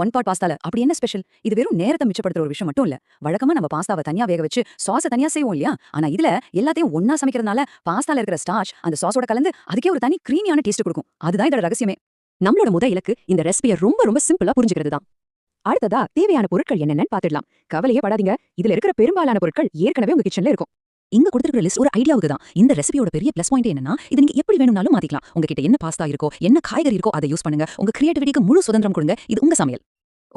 One pot பாஸ்தால அப்படி என்ன special இது வெறும் நேரத்தை மிச்சப்படுத்துற ஒரு விஷயம் மட்டும் இல்ல. வழக்கமா நம்ம பாஸ்தாவை தனியா வேக வச்சு சாஸை தனியா செய்வோம் இல்லையா? ஆனா இதுல எல்லாத்தையும் ஒன்னா சமைக்கிறதுனால பாஸ்தால இருக்கிற ஸ்டார்ச் அந்த சாஸோட கலந்து அதுக்கே ஒரு தனி கிரீமியான டேஸ்ட் கொடுக்கும். அதுதான் இதோட ரகசியமே. நம்மளோட முத இலக்கு இந்த ரெசிபியை ரொம்ப ரொம்ப சிம்பிளா புரிஞ்சுக்கிறது தான். அடுத்ததா தேவையான பொருட்கள் என்னென்னு பாத்துடலாம் கவலையே படாதீங்க. இதுல இருக்கிற பெரும்பாலான பொருட்கள் ஏற்கனவே உங்க கிச்சன்ல இருக்கும். இங்க கொடுத்துருக்கிற லிஸ்ட் ஒரு ஐடியாவுக்கு தான். இந்த ரெசிபியோட பெரிய ப்ளஸ் பாயிண்ட் என்னன்னா இது நீங்க எப்படி வேணும்னாலும் மாத்திக்கலாம். உங்ககிட்ட என்ன பாஸ்தா இருக்கோ என்ன காய்கறி இருக்கோ அதை யூஸ் பண்ணுங்க. உங்க கிரியேட்டிவிட்டிக்கு முழு சுதந்திரம் கொடுங்க. இது உங்க சமையல்.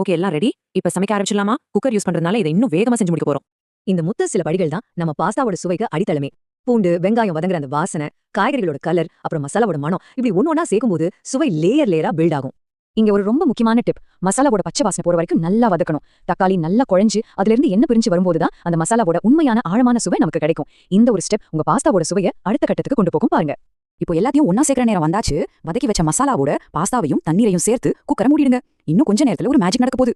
ஓகே எல்லாம் ரெடி இப்ப சமைக்க ஆரம்பிச்சிடலாமா? குக்கர் யூஸ் பண்றதுனால இதை இன்னும் வேகமா செஞ்சு முடிக்க போறோம். இந்த முத்த சில படிகள் தான் நம்ம பாஸ்தாவோட சுவைக்கு அடித்தளமே. பூண்டு வெங்காயம் வதங்குற அந்த வாசனை காய்கறிகளோட கலர் அப்புறம் மசாலாவோட மனம் இப்படி ஒன்னொன்னா சேர்க்கும்போது சுவை லேயர் லேயரா பில்ட் ஆகும். இங்க ஒரு ரொம்ப முக்கியமான டிப் மசாலாவோட பச்சை வாசனை போற வரைக்கும் நல்லா வதக்கணும். தக்காளி நல்லா குழஞ்சு அதுல இருந்து என்ன பிரிஞ்சு வரும்போது தான் அந்த மசாலாவோட உண்மையான ஆழமான சுவை நமக்கு கிடைக்கும். இந்த ஒரு ஸ்டெப் உங்க பாஸ்தாவோட சுவையை அடுத்த கட்டத்துக்கு கொண்டு போகும் பாருங்க. இப்போ எல்லாத்தையும் ஒன்னா சேர்க்கிற நேரம் வந்தாச்சு. வதக்கி வச்ச மசாலாவோட பாஸ்தாவையும் தண்ணீரையும் சேர்த்து குக்கரை மூடிடுங்க. இன்னும் கொஞ்ச நேரத்துல ஒரு மேஜிக் நடக்க போகுது.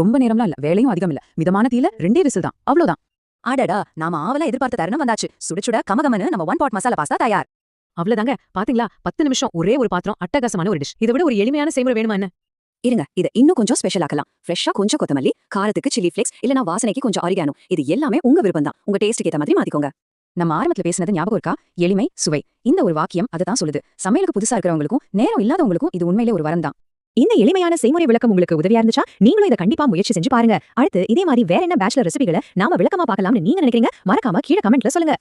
ரொம்ப நேரம்லாம் இல்ல வேலையும் அதிகம் இல்ல. மிதமான தீல ரெண்டே விசில் தான். அவ்வளவுதான். அடடா நாம ஆவலா எதிர்பார்த்த தருணம் வந்தாச்சு. சுட சுட கமகமனு நம்ம ஒன் பாட் மசாலா பாஸ்தா தயார். அவ்வளவுதாங்க. பாத்தீங்களா? பத்து நிமிஷம் ஒரே ஒரு பாத்திரம் அட்டகாசமான ஒரு டிஷ் இதை விட ஒரு எளிமையான செய்முறை வேணுமா என்ன? இருங்க இதை இன்னும் கொஞ்சம் ஸ்பெஷல் ஆக்கலாம். ஃப்ரெஷ்ஷா கொஞ்சம் கொத்தமல்லி காரத்துக்கு சில்லி ஃபிளேக்ஸ் இல்லனா வாசனைக்கு கொஞ்சம் ஆரிகானோ இது எல்லாமே உங்க விருப்பம் தான். உங்க டேஸ்ட்டுக்கு ஏத்த மாதிரி மாத்திக்கோங்க. நம்ம ஆரம்பத்துல பேசினது ஞாபகம் இருக்கா? எளிமை சுவை. இந்த ஒரு வாக்கியம் அதை தான் சொல்லுது. சமையலுக்கு புதுசா இருக்கிறவங்களுக்கும் நேரம் இல்லாதவங்களுக்கும் இது உண்மையிலே ஒரு வரம் தான். இந்த எளிமையான செய்முறை விளக்கம் உங்களுக்கு உதவியா இருந்துச்சா? நீங்களும் இதை கண்டிப்பா முயற்சி செஞ்சு பாருங்க. அடுத்து இதே மாதிரி வேற என்ன பேச்சுலர் ரெசிபிகளை நாம விளக்கமா பார்க்கலாம்னு நீங்க நினைக்கிறீங்க? மறக்காம கீழே கமெண்ட்ல சொல்லுங்க.